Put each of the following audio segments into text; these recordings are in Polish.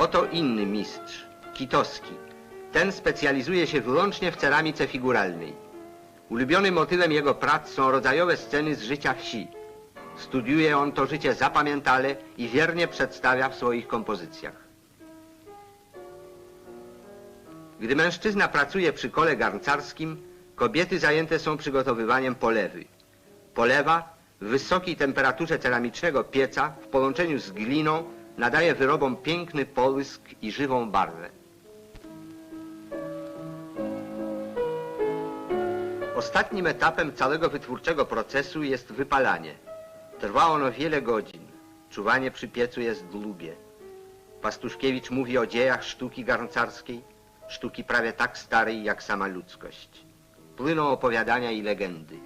Oto inny mistrz, Kitowski. Ten specjalizuje się wyłącznie w ceramice figuralnej. Ulubionym motywem jego prac są rodzajowe sceny z życia wsi. Studiuje on to życie zapamiętale i wiernie przedstawia w swoich kompozycjach. Gdy mężczyzna pracuje przy kole garncarskim, kobiety zajęte są przygotowywaniem polewy. Polewa w wysokiej temperaturze ceramicznego pieca w połączeniu z gliną nadaje wyrobom piękny połysk i żywą barwę. Ostatnim etapem całego wytwórczego procesu jest wypalanie. Trwa ono wiele godzin. Czuwanie przy piecu jest dłubie. Pastuszkiewicz mówi o dziejach sztuki garncarskiej, sztuki prawie tak starej jak sama ludzkość. Płyną opowiadania i legendy.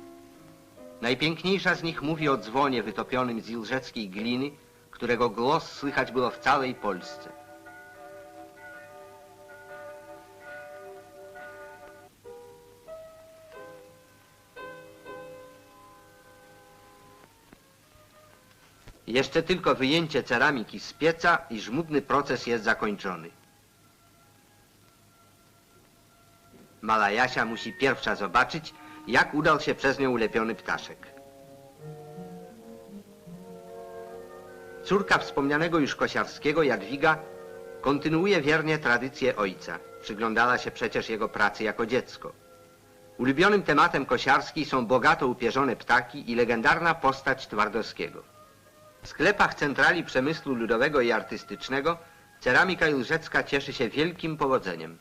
Najpiękniejsza z nich mówi o dzwonie wytopionym z ilżeckiej gliny, którego głos słychać było w całej Polsce. Jeszcze tylko wyjęcie ceramiki z pieca i żmudny proces jest zakończony. Mala Jasia musi pierwsza zobaczyć, jak udał się przez nią ulepiony ptaszek. Córka wspomnianego już Kosiarskiego, Jadwiga, kontynuuje wiernie tradycję ojca. Przyglądała się przecież jego pracy jako dziecko. Ulubionym tematem Kosiarskiej są bogato upierzone ptaki i legendarna postać Twardowskiego. W sklepach centrali przemysłu ludowego i artystycznego ceramika ilżecka cieszy się wielkim powodzeniem.